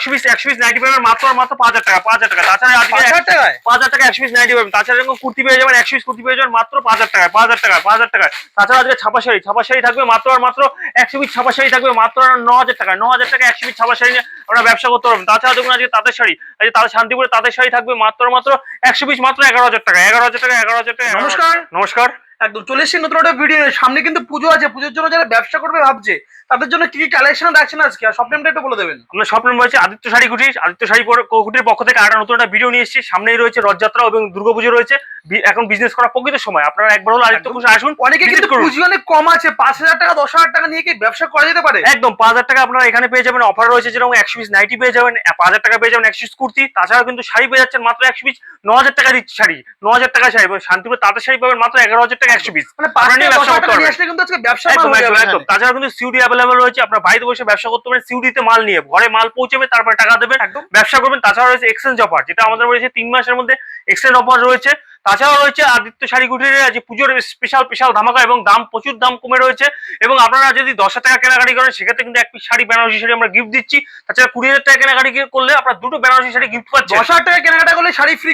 একশো পিস একশো piece nightie পাবেন মাত্র মাত্র পাঁচ হাজার টাকা পাঁচ হাজার টাকা। তাছাড়া আজকে পাঁচ হাজার টাকা একশো পিস নাইটি পাবেন তাছাড়া এরকম কুর্তি পেয়ে যাবেন একশো পিস কুর্তি পেয়ে যাবেন মাত্র পাঁচ হাজার টাকায় পাঁচ হাজার টাকায় পাঁচ হাজার টাকায়। তাছাড়া আজকে ছাপা শাড়ি ছাপা শাড়ি থাকবে মাত্র আর মাত্র একশো পিস ছাপা শাড়ি থাকবে মাত্র আর ন হাজার টাকা ন হাজার টাকা একশো পিস ছাপা শাড়ি নিয়ে আপনারা ব্যবসা করতে পারবেন তাছাড়া দেখুন আজকে তাঁতের শাড়ি আজকে তাদের শান্তিপুরে তাঁতের শাড়ি থাকবে মাত্র মাত্র একশো পিস মাত্র এগারো হাজার টাকা এগারো হাজার টাকা এগারো হাজার টাকা নমস্কার। নমস্কার। একদম চলে এসেছি নতুন একটা ভিডিও সামনে কিন্তু পুজো আছে। পুজোর জন্য যারা ব্যবসা করবে ভাবছে তাদের জন্য কি কি কালেকশন রাখছেন আজকে? আর নেমটা একটু বলে দেবেন। স্বপ্ন রয়েছে আদিত্য শাড়ি আদিত্য শাড়ি কুটির পক্ষ থেকে একটা নতুন একটা ভিডিও নিয়ে এসেছি। সামনেই রয়েছে রথযাত্রা এবং দুর্গাপুজো রয়েছে। এখন বিজনেস করা প্রকৃত সময়। আপনারা একবার হলো আদিত্য আসুন অনেকে কিন্তু পুঁজি অনেক কম আছে পাঁচ হাজার টাকা দশ হাজার টাকা নিয়ে কি ব্যবসা করা যেতে পারে? একদম পাঁচ হাজার টাকা আপনারা এখানে পেয়ে যাবেন। অফার রয়েছে যেরকম একশো পিস নাইটি পেয়ে যাবেন পাঁচ হাজার টাকা পেয়ে যাবেন একশো পিস কুর্তি। তাছাড়াও কিন্তু শাড়ি পেয়ে যাচ্ছেন মাত্র একশো পিস ন হাজার টাকা দিচ্ছে শাড়ি ন হাজার টাকা শাড়ি। শান্তিপুর তাঁতের শাড়ি পাবেন মাত্র এগারো হাজার টাকা একশো পিস মানে পাঁচ হাজার টাকা কিন্তু আজকে ব্যবসা একদম একদম। তাছাড়া কিন্তু সিউডি অ্যাভেলেবল রয়েছে আপনার বাড়িতে বসে ব্যবসা করতে পারেন সিউডিতে মাল নিয়ে ঘরে মাল পৌঁছবে তারপরে টাকা দেবেন। একদম। ব্যবসা করবেন তাছাড়া রয়েছে এক্সচেঞ্জ অফার যেটা আমাদের রয়েছে তিন মাসের মধ্যে এক্সচেঞ্জ অফার রয়েছে। তাছাড়াও রয়েছে আদিত্য শাড়ি কুটিরে আজ পুজোর স্পেশাল স্পেশাল ধামাকা এবং দাম প্রচুর দাম কমে রয়েছে। এবং আপনারা যদি দশ হাজার টাকা কেনাকাটি করেন সেক্ষেত্রে কিন্তু এক পিস শাড়ি বেনারসি শাড়ি আমরা গিফট দিচ্ছি। তাছাড়া কুড়ি হাজার টাকা কেনাকাটি করলে আপনার দুটো বেনারসি শাড়ি গিফট পাচ্ছেন। দশ হাজার টাকা কেনাকাটা করলে শাড়ি ফ্রি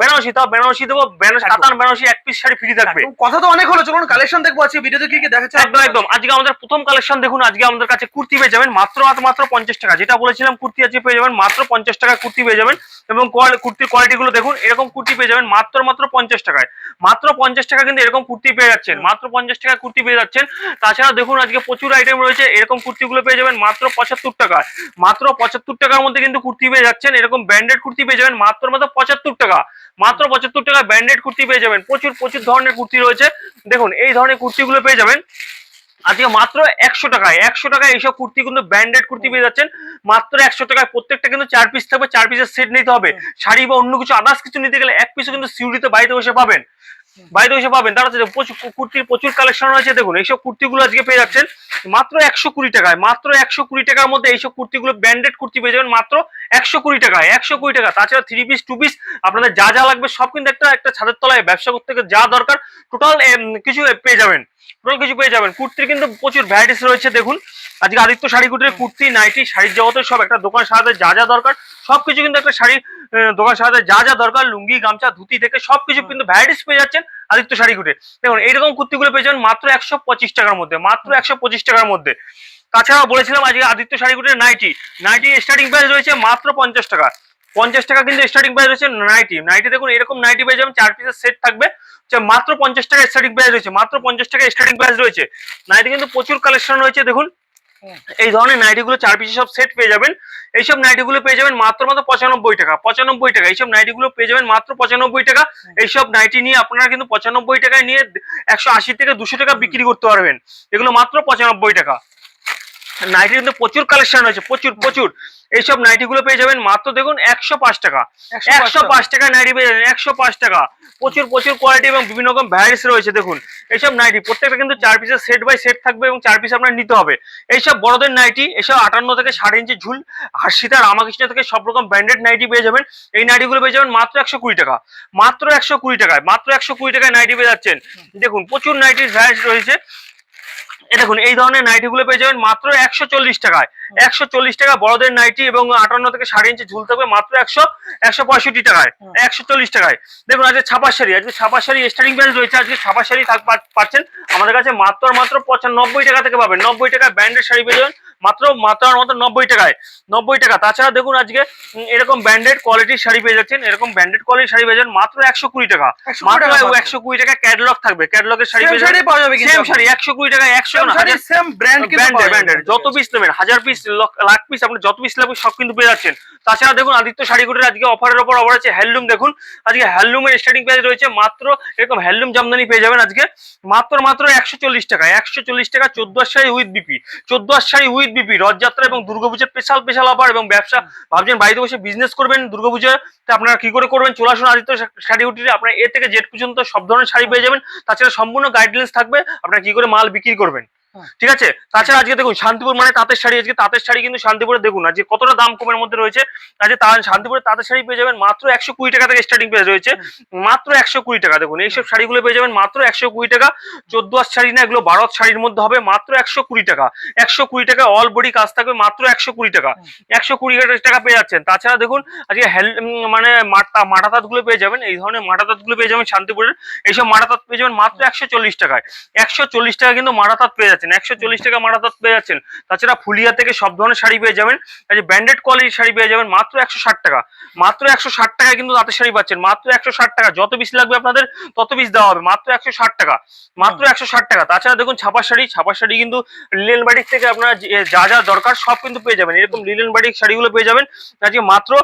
বেনারসি তাও বেনারসি দেবো বেনারসি কাতান বেনারসি এক পিস শাড়ি ফ্রি থাকবে। কথা তো অনেক হলো চলুন কালেকশন দেখব আজকে ভিডিওতে কি কি দেখাচ্ছে। একদম একদম। আজকে আমাদের প্রথম কালেকশন দেখুন আজকে আমাদের কাছে কুর্তি পেয়ে যাবেন মাত্র মাত্র পঞ্চাশ টাকা। যেটা বলেছিলাম কুর্তি আজকে পেয়ে যাবেন মাত্র পঞ্চাশ টাকা কুর্তি পেয়ে যাবেন। এবং কুর্তির কোয়ালিটি গুলো দেখুন এরকম কুর্তি পেয়ে যাবেন মাত্র মাত্র পঞ্চাশ টাকায়। মাত্র পঞ্চাশ টাকা কিন্তু এরকম কুর্তি পেয়ে যাচ্ছেন। মাত্র পঞ্চাশ টাকা কুর্তি পেয়ে যাচ্ছেন। তাছাড়া দেখুন আজকে প্রচুর আইটেম রয়েছে। এরকম কুর্তিগুলো পেয়ে যাবেন মাত্র পঁচাত্তর টাকায়। মাত্র পঁচাত্তর টাকার মধ্যে কিন্তু কুর্তি পেয়ে যাচ্ছেন। এরকম ব্র্যান্ডেড কুর্তি পেয়ে যাবেন মাত্র মাত্র পঁচাত্তর টাকা। মাত্র পঁচাত্তর টাকা ব্র্যান্ডেড কুর্তি পেয়ে যাবেন। প্রচুর প্রচুর ধরনের কুর্তি রয়েছে। দেখুন এই ধরনের কুর্তিগুলো পেয়ে যাবেন। আজকে মাত্র একশো টাকায় একশো টাকায় এইসব কুর্তি কিন্তু ব্র্যান্ডেড কুর্তি পেয়ে যাচ্ছেন। মাত্র একশো টাকায় প্রত্যেকটা কিন্তু চার পিস থাকবে চার পিসের সেট নিতে হবে। শাড়ি বা অন্য কিছু আদার্স কিছু নিতে গেলে এক পিসও কিন্তু সিউড়িতে বাড়িতে বসে পাবেন। বাড়িতে বসে পাবেন। তারা কুর্তির প্রচুর কালেকশন রয়েছে দেখুন এইসব কুর্তিগুলো আজকে পেয়ে যাচ্ছেন। মাত্র একশো কুড়ি টাকায় মাত্র একশো কুড়ি টাকার মধ্যে এইসব কুর্তিগুলো ব্র্যান্ডেড কুর্তি পেয়ে যাবেন মাত্র একশো কুড়ি টাকায় একশো কুড়ি টাকা। তাছাড়া থ্রি পিস টু পিস আপনাদের যা যা লাগবে সব কিন্তু একটা একটা ছাদের তলায় ব্যবসা করতে যা দরকার টোটাল কিছু পেয়ে যাবেন। টোটাল কিছু পেয়ে যাবেন। কুর্তির কিন্তু প্রচুর ভ্যারাইটিস রয়েছে দেখুন। আজকে আদিত্য শাড়ি কুটির কুর্তি নাইটি শাড়ির জগতে সব একটা দোকান সাজাতে যা যা দরকার সবকিছু কিন্তু একটা শাড়ি দোকান সাজাতে যা যা দরকার লুঙ্গি গামছা ধুতি থেকে সবকিছু কিন্তু ভ্যারাইটিস পেয়ে যাচ্ছেন আদিত্য শাড়ি কুটে দেখুন এইরকম কুর্তিগুলো পেয়ে যাবেন মাত্র একশো পঁচিশ টাকার মধ্যে মাত্র একশো পঁচিশ টাকার মধ্যে। তাছাড়া বলেছিলাম আজকে আদিত্য শাড়ি কুটির নাইটি নাইটি স্টার্টিং প্রাইস রয়েছে মাত্র পঞ্চাশ টাকা। পঞ্চাশ টাকা কিন্তু স্টার্টিং প্রাইস রয়েছে নাইটি নাইটি দেখুন এরকম নাইটি পেয়ে যাবেন চার পিসের সেট থাকবে। মাত্র পঞ্চাশ টাকা স্টার্টিং প্রাইস রয়েছে মাত্র পঞ্চাশ টাকা স্টার্টিং প্রাইস রয়েছে। নাইটি কিন্তু প্রচুর কালেকশন রয়েছে দেখুন। এই ধরনের নাইটিগুলো চার পিসের সব সেট পেয়ে যাবেন। এইসব নাইটিগুলো পেয়ে যাবেন মাত্র মাত্র পঁচানব্বই টাকা। পঁচানব্বই টাকা এইসব নাইটিগুলো পেয়ে যাবেন মাত্র পঁচানব্বই টাকা। এইসব নাইটি নিয়ে আপনারা কিন্তু পঁচানব্বই টাকায় নিয়ে একশো আশি থেকে দুশো টাকা বিক্রি করতে পারবেন। এগুলো মাত্র পঁচানব্বই টাকা। নাইটি কিন্তু প্রচুর কালেকশন রয়েছে প্রচুর প্রচুর। এইসব নাইটি গুলো পেয়ে যাবেন মাত্র দেখুন একশো পাঁচ টাকা। একশো পাঁচ টাকা। নাইটি পেয়ে যাবেন একশো পাঁচ টাকা। প্রচুর প্রচুর কোয়ালিটি এবং বিভিন্ন রকম ভ্যারাইটিস রয়েছে দেখুন। এইসব নাইটি প্রত্যেকটা কিন্তু চার পিসের সেট বাই সেট থাকবে এবং চার পিস আপনার নিতে হবে। এইসব বড়দের নাইটি এসব আটান্ন থেকে সাড়ে ইঞ্চি ঝুল হাসিতা রামাকৃষ্ণ থেকে সব রকম ব্র্যান্ডেড নাইটি পেয়ে যাবেন। এই নাইটি গুলো পেয়ে যাবেন মাত্র একশো কুড়ি টাকা। মাত্র একশো কুড়ি টাকায় মাত্র একশো কুড়ি টাকায় নাইটি পেয়ে যাচ্ছেন। দেখুন প্রচুর নাইটির ভ্যারাইটি রয়েছে। দেখুন এই ধরনের নাইটি গুলো পেয়ে যাবেন মাত্র একশো চল্লিশ টাকায়। একশো চল্লিশ টাকা বড়দের নাইটি এবং আটান্ন থেকে সাড়ে ইঞ্চি ঝুল থাকবে মাত্র একশো একশো পঁয়ষট্টি টাকায় একশো চল্লিশ টাকায়। দেখুন আজকে ছাপা শাড়ি আজকে ছাপার শাড়ি স্টার্টিং প্রাইস রয়েছে আজকে ছাপার শাড়ি পাচ্ছেন। আমাদের কাছে মাত্র মাত্র পঁচানব্বই টাকা থেকে পাবেন। নব্বই টাকা ব্র্যান্ডের শাড়ি পেয়ে যাবেন। মাত্র মাত্র আর মাত্র নব্বই টাকায় নব্বই টাকা। তাছাড়া দেখুন আজকে এরকম ব্র্যান্ডেড কোয়ালিটির শাড়ি পেয়ে যাচ্ছেন এরকম ব্র্যান্ডেড কোয়ালিটির শাড়ি পেয়ে যাবেন মাত্র একশো কুড়ি টাকা। মাত্র একশো কুড়ি টাকা ক্যাটালগ থাকবে ক্যাটালগের শাড়ি পেয়ে যাবেন। শাড়ি পাওয়া যাবে সেম শাড়ি একশো কুড়ি টাকা একশো পাওয়া যাবে। ব্র্যান্ডের যত পিস নেবেন হাজার পিস লাখ পিস আপনি যত পিস লাগবে সব কিন্তু পেয়ে যাচ্ছেন। তাছাড়া দেখুন আদিত্য শাড়িগুটির আজকে অফারের ওপর অফার আছে হ্যান্ডলুম দেখুন। আজকে হ্যান্ডলুমের স্টার্টিং প্রাইস রয়েছে মাত্র এরকম হ্যান্ডলুম জামদানি পেয়ে যাবেন আজকে। মাত্র মাত্র একশো চল্লিশ টাকা একশো চল্লিশ টাকা চোদ্দ শাড়ি উইথ বিপি চোদ্দ শাড়ি উইথ বিপি রথযাত্রা এবং দুর্গাপুজোর স্পেশাল স্পেশাল অফার এবং ব্যবসা। ভাবছেন বাড়িতে বসে বিজনেস করবেন দুর্গাপুজোয় তো আপনারা কি করে করবেন? চলে আসুন আদিত্য শাড়ি উঠিয়ে আপনারা এ থেকে জেড পর্যন্ত সব ধরনের শাড়ি পেয়ে যাবেন। তাছাড়া সম্পূর্ণ গাইডলাইন্স থাকবে আপনারা কি করে মাল বিক্রি করবেন। ঠিক আছে? তাছাড়া আজকে দেখুন শান্তিপুর মানে তাঁতের শাড়ি আজকে তাঁতের শাড়ি কিন্তু শান্তিপুরে দেখুন আজকে কতটা দাম কমের মধ্যে রয়েছে আজকে তা শান্তিপুরে তাঁতের শাড়ি পেয়ে যাবেন মাত্র একশো কুড়ি টাকা থেকে স্টার্টিং পেয়ে রয়েছে মাত্র একশো কুড়ি টাকা দেখুন এইসব শাড়িগুলো পেয়ে যাবেন মাত্র একশো কুড়ি টাকা চোদ্দ হাত শাড়ি না এগুলো বারো শাড়ির মধ্যে হবে মাত্র একশো কুড়ি টাকা একশো কুড়ি টাকা অল বডি কাজ থাকবে মাত্র একশো কুড়ি টাকা একশো কুড়ি টাকা পেয়ে যাচ্ছেন তাছাড়া দেখুন আজকে হেল মানে মাটা মাটা তাঁতগুলো পেয়ে যাবেন এই ধরনের মাটা তাঁতগুলো পেয়ে যাবেন শান্তিপুরের এইসব মাটা তাঁত পেয়ে যাবেন মাত্র একশো চল্লিশ টাকায় একশো চল্লিশ টাকা কিন্তু মাটা তাঁত পেয়ে যাচ্ছেন। একশো চল্লিশ টাকা তাঁত পেয়ে যাচ্ছেন। তাছাড়া ফুলিয়া থেকে সব ধরনের শাড়ি পেয়ে যাবেন। ব্র্যান্ডেড কোয়ালিটির শাড়ি পেয়ে যাবেন মাত্র একশো ষাট টাকা। মাত্র একশো ষাট টাকায় কিন্তু তাঁতের শাড়ি পাচ্ছেন। মাত্র একশো ষাট টাকা। যত পিস লাগবে আপনাদের তত পিস দেওয়া হবে। মাত্র একশো ষাট টাকা। মাত্র একশো ষাট টাকা। তাছাড়া দেখুন ছাপা শাড়ি। ছাপা শাড়ি কিন্তু লিলেন বাড়ির থেকে আপনার যে- যা যা দরকার সব কিন্তু পেয়ে যাবেন। এরকম লিলেন বাড়ির শাড়িগুলো পেয়ে যাবেন। আজকে মাত্র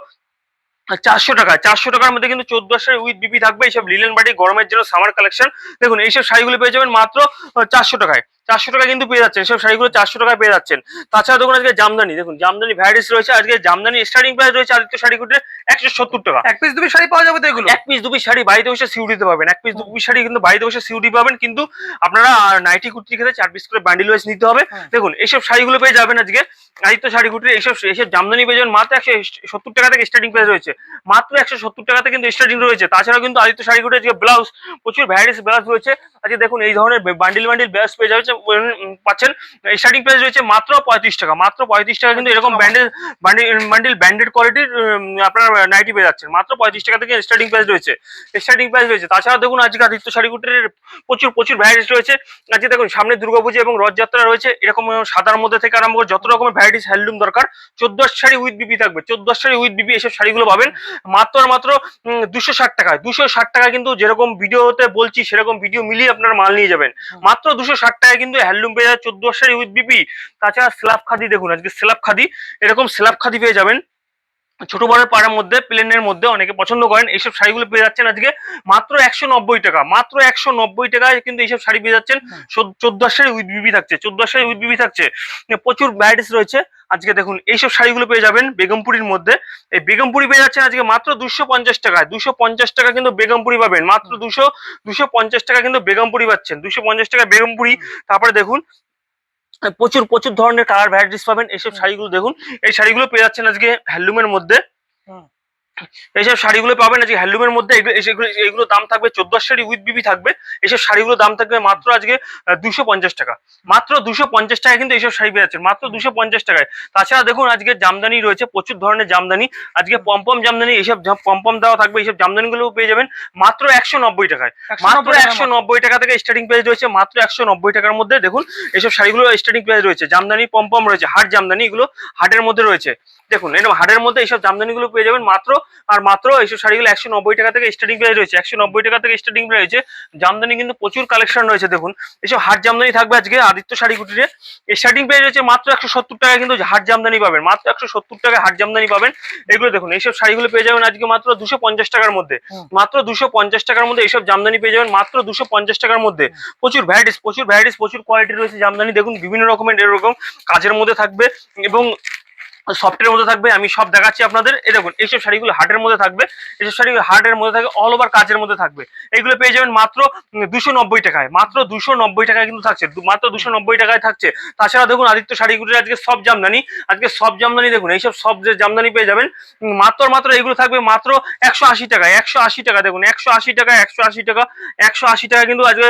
চারশো টাকা। চারশো টাকার মধ্যে কিন্তু চোদ্দ শাড়ি উইথ বিপি থাকবে। এইসব লিলেন বাড়ি গরমের জন্য সামার কালেকশন। দেখুন এইসব শাড়িগুলো পেয়ে যাবেন মাত্র চারশো টাকায়। চারশো টাকা কিন্তু পেয়ে যাচ্ছেন। এসব শাড়িগুলো চারশো টাকায় পেয়ে যাচ্ছেন। তাছাড়া দেখুন আজকে জামদানি। দেখুন জামদানি ভ্যারাইটিস রয়েছে। আজকে জামদানি স্টার্টিং প্রাইস রয়েছে আদিত্য শাড়িগুলোতে একশো সত্তর টাকা। এক পিস দুই শাড়ি পাওয়া যাবে তো এগুলো? এক পিস দু পিস শাড়ি বাড়িতে বসে সিউড়িতে পাবেন এক পিস দু পিস শাড়ি কিন্তু বাড়িতে বসে সিউড়ি পাবেন কিন্তু আপনারা নাইটি কুর্তি খেতে চার পিস করে বান্ডিল ওয়াইজ নিতে হবে। হুম। দেখুন এইসব শাড়িগুলো পেয়ে যাবেন আজকে আদিত্য শাড়ি কুটির এইসব এইসব জামদানি পেয়ে যাবেন। মাত্র একশো সত্তর টাকা থেকে স্টার্টিং প্রাইস রয়েছে। মাত্র একশো সত্তর টাকাতে কিন্তু স্টার্টিং রয়েছে। তাছাড়া কিন্তু আদিত্য শাড়ি কুটির আজকে ব্লাউজ প্রচুর ভ্যারাইটিস ব্লাউজ রয়েছে। আজকে দেখুন এই ধরনের বান্ডিল বান্ডিল ব্লাউজ পেয়ে যাচ্ছে পাচ্ছেন। স্টার্টিং প্রাইস রয়েছে মাত্র পঁয়ত্রিশ টাকা। মাত্র পঁয়ত্রিশ টাকা কিন্তু এরকম ব্যান্ডেল বান্ডিল ব্যান্ডেড কোয়ালিটির আপনার নাইটি পেয়ে যাচ্ছেন। মাত্র পঁয়ত্রিশ টাকা থেকে স্টার্টিং প্রাইস রয়েছে। স্টার্টিং প্রাইস রয়েছে। তাছাড়া দেখুন আজকে আদিত্য শাড়িকুটির প্রচুর প্রচুর ভ্যারাইটিস রয়েছে। আজকে দেখুন সামনে দুর্গাপুজো এবং রথযাত্রা রয়েছে। এরকম সাদার মধ্যে থেকে আরম্ভ করে যত রকমের ভ্যারাইটিস হ্যান্ডলুম দরকার চোদ্দ শাড়ি উইথ বিপি থাকবে। চোদ্দ শাড়ি উইথ বিপি এসব শাড়িগুলো পাবেন। মাত্র আর মাত্র দুশো ষাট টাকায়। দুশো ষাট টাকা কিন্তু যেরকম ভিডিওতে বলছি সেরকম ভিডিও মিলিয়ে আপনার মাল নিয়ে যাবেন। মাত্র দুশো ষাট টাকায় কিন্তু হ্যান্ডলুম পেয়ে যাবে চোদ্দ সারি উইথ বিপি তাছাড়া স্ল্যাব খাদি দেখুন, আজকে স্ল্যাব খাদি, এরকম স্ল্যাব খাদি পেয়ে যাবেন। ছোট বড় পাড়ার মধ্যে প্লেনের মধ্যে অনেকে পছন্দ করেন। এইসব শাড়িগুলো পেয়ে যাচ্ছেন আজকে মাত্র একশো নব্বই টাকা। মাত্র একশো নব্বই টাকায় কিন্তু এইসব শাড়ি পেয়ে যাচ্ছেন। চোদ্দ শাড়ি উইথ বিবি থাকছে। চোদ্দ শাড়ি উইথ বিবি থাকছে। প্রচুর ভ্যারাইটিস রয়েছে। আজকে দেখুন এইসব শাড়িগুলো পেয়ে যাবেন বেগমপুরির মধ্যে। এই বেগমপুরি পেয়ে যাচ্ছেন আজকে মাত্র দুশো পঞ্চাশ টাকায়। দুশো পঞ্চাশ টাকা কিন্তু বেগমপুরি পাবেন। মাত্র দুশো দুশো পঞ্চাশ টাকা কিন্তু বেগমপুরি পাচ্ছেন। দুশো পঞ্চাশ টাকা বেগমপুরি। তারপরে দেখুন প্রচুর প্রচুর ধরনের কালার ভ্যারাইটিস পাবেন। এইসব শাড়িগুলো দেখুন। এই শাড়িগুলো পেয়ে যাচ্ছেন আজকে হ্যান্ডলুমের মধ্যে। এইসব শাড়িগুলো পাবেন আজকে হ্যান্ডলুমের মধ্যে এগুলো দাম থাকবে চোদ্দ শাড়ি উইথ বিবি থাকবে। এইসব শাড়িগুলো দাম থাকবে মাত্র আজকে দুশো পঞ্চাশ টাকা। মাত্র দুশো পঞ্চাশ টাকা কিন্তু এইসব শাড়ি পেয়ে যাচ্ছেন। মাত্র দুশো পঞ্চাশ টাকায়। তাছাড়া দেখুন আজকে জামদানি রয়েছে প্রচুর ধরনের জামদানি। আজকে পম্পম জামদানি এইসব পম্পম দেওয়া থাকবে এইসব জামদানিগুলো পেয়ে যাবেন। মাত্র একশো নব্বই টাকায়। মাত্র একশো নব্বই টাকা থেকে স্টার্টিং প্রাইস রয়েছে মাত্র একশো নব্বই টাকার মধ্যে দেখুন এইসব শাড়িগুলো স্টার্টিং প্রাইস রয়েছে। জামদানি পম্পম রয়েছে হাট জামদানি এগুলো হাটের মধ্যে রয়েছে। দেখুন এরকম হাটের মধ্যে এইসব জামদানিগুলো পেয়ে যাবেন। মাত্র আর মাত্র এইসব শাড়িগুলো একশো নব্বই টাকা থেকে স্টার্টিং প্রাইস রয়েছে একশো নব্বই টাকা থেকে স্টার্টিং প্রাইস রয়েছে। জামদানি কিন্তু প্রচুর কালেকশন রয়েছে দেখুন। এইসব হাট জামদানি থাকবে আজকে আদিত্য শাড়ি কুটিরে। স্টার্টিং প্রাইস রয়েছে মাত্র একশো সত্তর টাকা কিন্তু হাট জামদানি পাবেন। মাত্র একশো সত্তর টাকায় হাট জামদানি পাবেন। এগুলো দেখুন এইসব শাড়িগুলো পেয়ে যাবেন আজকে মাত্র দুশো পঞ্চাশ টাকার মধ্যে। মাত্র দুশো পঞ্চাশ টাকার মধ্যে এইসব জামদানি পেয়ে যাবেন। মাত্র দুশো পঞ্চাশ টাকার মধ্যে। প্রচুর ভ্যারাইটিস প্রচুর ভ্যারাইটিস প্রচুর কোয়ালিটি রয়েছে জামদানি। দেখুন বিভিন্ন রকমের এরকম কাজের মধ্যে থাকবে এবং সফটের মধ্যে থাকবে, আমি সব দেখাচ্ছি আপনাদের। এই দেখুন এইসব শাড়িগুলো হাটের মধ্যে থাকবে এইসব শাড়িগুলো হাটের মধ্যে থাকবে অল ওভার কাজের মধ্যে থাকবে। এইগুলো পেয়ে যাবেন মাত্র দুশো নব্বই টাকায়, মাত্র দুশো নব্বই টাকায় কিন্তু থাকছে মাত্র দুশো নব্বই টাকায় থাকছে। তাছাড়া দেখুন, আদিত্য শাড়িগুলির আজকে সব জামদানি, আজকে সব জামদানি দেখুন, এইসব সব যে জামদানি পেয়ে যাবেন মাত্র মাত্র এইগুলো থাকবে মাত্র একশো আশি টাকায় একশো আশি টাকা দেখুন, একশো আশি টাকা, একশো আশি টাকা, একশো আশি টাকা কিন্তু আজকে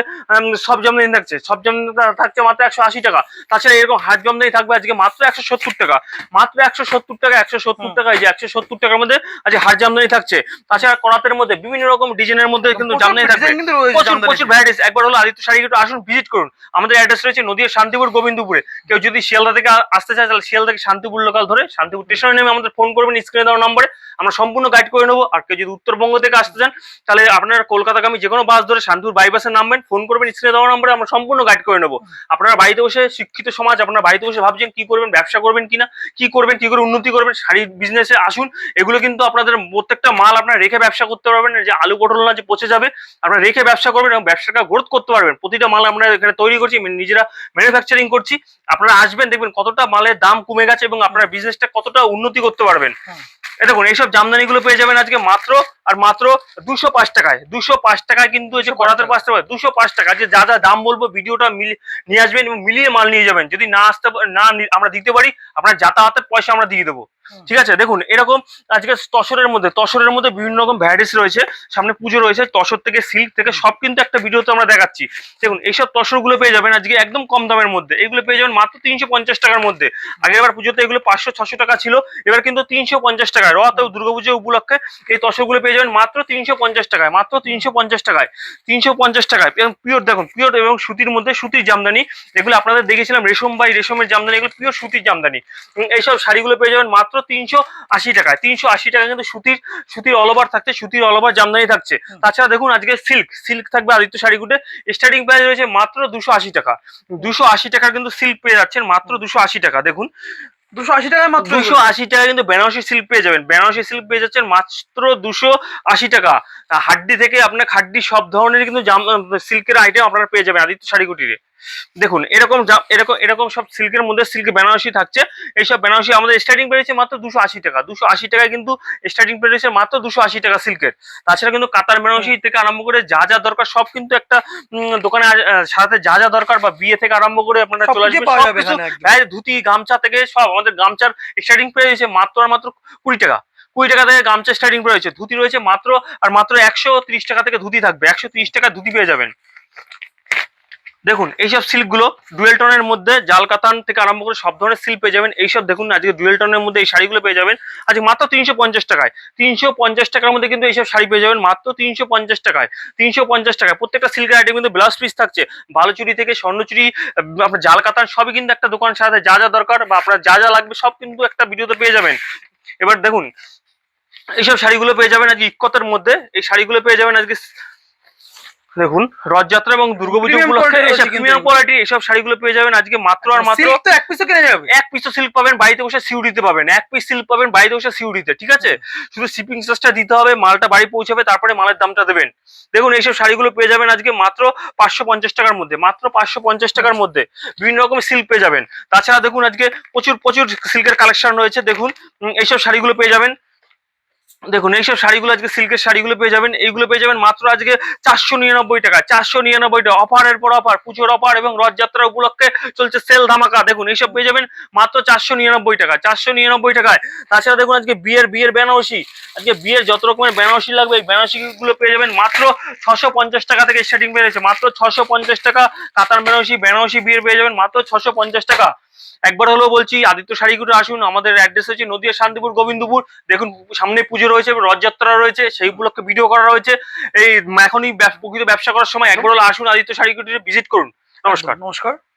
সব জামদানি থাকছে, সব জামদানি থাকছে মাত্র একশো আশি টাকা। তাছাড়া এরকম হাত জামদানি থাকবে আজকে মাত্র একশো সত্তর টাকা, মাত্র একশো সত্তর টাকা একশো সত্তর টাকা এই যে একশো সত্তর টাকার মধ্যে আজকে হার জামদানি থাকছে। তাছাড়া করাতের মধ্যে বিভিন্ন রকম ডিজাইনের মধ্যে কিন্তু জামদানি থাকবে। প্রচুর প্রচুর ভ্যারাইটিস একবার হলো আদিত্য শাড়ি একটু আসুন ভিজিট করুন। আমাদের অ্যাড্রেস রয়েছে নদীয়া শান্তিপুর গোবিন্দপুরে। কেউ যদি শিয়ালদা থেকে আসতে চায় তাহলে শিয়ালদা থেকে শান্তিপুর লোকাল ধরে শান্তিপুর স্টেশনে নেমে আমাদের ফোন করবেন স্ক্রিনে দেওয়ার নম্বরে আমরা সম্পূর্ণ গাইড করে নেব। আর কেউ যদি উত্তরবঙ্গ থেকে আসতে চান, তাহলে আপনারা কলকাতাগামী যে কোনো বাস ধরে শান্তিপুর বাইবাসে নামবেন ফোন করবেন স্ক্রিনে দেওয়া নম্বরে আমরা সম্পূর্ণ গাইড করে নেব। আপনারা বাড়িতে বসে শিক্ষিত সমাজ, আপনারা বাড়িতে বসে ভাবছেন কি করবেন, ব্যবসা করবেন কিনা, কি করবেন, কি করে উন্নতি করবেন শাড়ির বিজনেসে আসুন। এগুলো কিন্তু আপনাদের প্রত্যেকটা মাল আপনারা রেখে ব্যবসা করতে পারবেন, যে আলু পটল না যে পচে যাবে, আপনারা রেখে ব্যবসা করবেন এবং ব্যবসাটা গ্রোথ করতে পারবেন। প্রতিটা মাল আমরা এখানে তৈরি করছি নিজেরা ম্যানুফ্যাকচারিং করছি। আপনারা আসবেন, দেখবেন কতটা মালের দাম কমে গেছে এবং আপনারা বিজনেসটা কতটা উন্নতি করতে পারবেন। এই দেখুন এইসব জামদানিগুলো পেয়ে যাবেন আজকে মাত্র আর মাত্র দুশো পাঁচ টাকায় দুশো পাঁচ টাকায় কিন্তু করাতে পাঁচ 205 টাকা। দুশো পাঁচ টাকা যে যা যা দাম বলব ভিডিওটা মিলি নিয়ে আসবেন এবং মিলিয়ে মাল নিয়ে যাবেন যদি না আসতে না আমরা দিতে পারি আপনার যাতায়াতের পয়সা আমরা দিয়ে দেবো। ঠিক আছে? দেখুন, এরকম আজকে তসরের মধ্যে তসরের মধ্যে বিভিন্ন রকম ভ্যারাইটিস রয়েছে। সামনে পুজো রয়েছে, তসর থেকে সিল্ক থেকে সব কিন্তু একটা ভিডিওতে আমরা দেখাচ্ছি। দেখুন, এইসব তসরগুলো পেয়ে যাবেন আজকে একদম কম দামের মধ্যে। এগুলো পেয়ে যাবেন মাত্র তিনশো পঞ্চাশ টাকার মধ্যে। আগেরবার পুজোতে এগুলো পাঁচশো ছশো টাকা ছিল, এবার কিন্তু তিনশো পঞ্চাশ টাকায় রথ ও দুর্গাপুজো উপলক্ষে এই তসরগুলো পেয়ে যাবেন মাত্র তিনশো পঞ্চাশ টাকায়, মাত্র তিনশো পঞ্চাশ টাকায়। তিনশো পঞ্চাশ টাকায়। এবং পিওর দেখুন পিওর এবং সুতির মধ্যে সুতির জামদানি। এগুলো আপনাদের দেখেছিলাম রেশম বাই রেশমের জামদানি, এগুলো পিওর সুতির জামদানি। এইসব শাড়িগুলো পেয়ে যাবেন মাত্র তিনশো আশি টাকায় তিনশো আশি টাকা কিন্তু সুতির সুতির ওভার থাকছে সুতির ওভার জামদানি থাকছে। তাছাড়া দেখুন আজকে সিল্ক সিল্ক থাকবে আদিত্য শাড়িগুলো স্টার্টিং প্রাইস রয়েছে মাত্র দুশো আশি টাকা। দুশো আশি টাকার কিন্তু সিল্ক পেয়ে যাচ্ছেন মাত্র দুশো আশি টাকা। দেখুন দুশো আশি টাকায় মাত্র দুশো আশি টাকা কিন্তু বেনারসি সিল্ক পেয়ে যাবেন। বেনারসি সিল্ক পেয়ে যাচ্ছেন মাত্র দুশো আশি টাকা। হাড্ডি থেকে আপনার খাড্ডি সব ধরনের কিন্তু জাম সিল্কের আইটেম আপনারা পেয়ে যাবেন আদিত্য শাড়িগুটিরে। দেখুন এরকম এরকম এরকম সব সিল্কের মধ্যে সিল্ক বেনারসি থাকছে। এইসব বেনারসি আমাদের স্টার্টিং পেয়েছে মাত্র দুশো আশি টাকা। দুশো আশি টাকায় কিন্তু স্টার্টিং পেয়েছে মাত্র দুশো আশি টাকা সিল্কের। তাছাড়া কিন্তু কাতার বেনারসি থেকে আরম্ভ করে যা যা দরকার সব কিন্তু একটা দোকানে সাথে যা যা দরকার বা বিয়ে থেকে আরম্ভ করে আপনারা চলে। গায়ে ধুতি গামছা থেকে সব আমাদের গামছার স্টার্টিং হচ্ছে মাত্র আর মাত্র কুড়ি টাকা। কুড়ি টাকা থেকে গামছা স্টার্টিং রয়েছে। ধুতি রয়েছে মাত্র আর মাত্র একশো ত্রিশ টাকা থেকে ধুতি থাকবে। একশো ত্রিশ টাকা ধুতি পেয়ে যাবেন। দেখুন, এইসব সিল্কগুলো ডুয়েল টনের মধ্যে জাল কাতান থেকে আরম্ভ করে সব ধরনের সিল্ক পেয়ে যাবেন। এইসব দেখুন আজকে ডুয়েল টনের মধ্যে এই শাড়িগুলো পেয়ে যাবেন। আজকে মাত্র তিনশো পঞ্চাশ টাকায়। তিনশো পঞ্চাশ টাকার মধ্যে কিন্তু এইসব শাড়ি পেয়ে যাবেন মাত্র তিনশো পঞ্চাশ টাকায়। তিনশো পঞ্চাশ টাকায়। প্রত্যেকটা সিল্কের আইটেম কিন্তু ব্লাউজ পিস থাকছে। বালুচুরি থেকে স্বর্ণচুরি আপনার জাল কাতান সবই কিন্তু একটা দোকান সাথে যা যা দরকার বা আপনার যা যা লাগবে সব কিন্তু একটা ভিডিওতে পেয়ে যাবেন। এবার দেখুন, এইসব শাড়িগুলো পেয়ে যাবেন আজকে ইক্কতের মধ্যে। এই শাড়িগুলো পেয়ে যাবেন আজকে দেখুন রথযাত্রা এবং দুর্গাপুজো উপলক্ষে কিন্তু প্রিমিয়াম কোয়ালিটি এইসব শাড়িগুলো পেয়ে যাবেন। আজকে মাত্র আর মাত্র তো এক পিসও কিনে যাবে? এক পিস সিল্ক পাবেন বাড়িতে বসে সিউড়িতে পাবেন। এক পিস সিল্ক পাবেন বাড়িতে বসে সিউড়িতে ঠিক আছে? শুধু শিপিং চার্জটা দিতে হবে মালটা বাড়ি পৌঁছাবে তারপরে মালের দামটা দেবেন। দেখুন এইসব শাড়িগুলো পেয়ে যাবেন আজকে মাত্র পাঁচশো পঞ্চাশ টাকার মধ্যে মাত্র পাঁচশো পঞ্চাশ টাকার মধ্যে। বিভিন্ন রকমের সিল্ক পেয়ে যাবেন। তাছাড়া দেখুন আজকে প্রচুর প্রচুর সিল্কের কালেকশন রয়েছে দেখুন। এইসব শাড়িগুলো পেয়ে যাবেন। দেখুন, এইসব শাড়িগুলো আজকে সিল্কের শাড়িগুলো পেয়ে যাবেন। এইগুলো পেয়ে যাবেন মাত্র আজকে চারশো নিরানব্বই টাকা। চারশো নিরানব্বই টাকা অফারের পর অফার, পুজোর অফার এবং রথযাত্রা উপলক্ষে চলছে সেল ধামাকা। দেখুন, এইসব পেয়ে যাবেন মাত্র চারশো নিরানব্বই টাকা। চারশো নিরানব্বই টাকায়। তাছাড়া দেখুন, আজকে বিয়ের বিয়ের বেনারসি। আজকে বিয়ের যত রকমের বেনারসি লাগবে, এই বেনারসি গুলো পেয়ে যাবেন মাত্র ছশো পঞ্চাশ টাকা থেকে স্টার্টিং পেয়েছে মাত্র ছশো পঞ্চাশ টাকা কাতার বেনারসি বেনারসি বিয়ের পেয়ে যাবেন মাত্র ছশো পঞ্চাশ টাকা। একবার হলো বলছি, আদিত্য শাড়িগুলো আসুন, আমাদের অ্যাড্রেস হচ্ছে নদিয়া, শান্তিপুর, গোবিন্দপুর। দেখুন, সামনে পুজো রয়েছে, রথযাত্রা রয়েছে, সেই উপলক্ষে ভিডিও করা রয়েছে। এই, এখনই প্রকৃত ব্যবসা করার সময় একবার হলো আসুন, আদিত্য শাড়িগুলো ভিজিট করুন। নমস্কার। নমস্কার।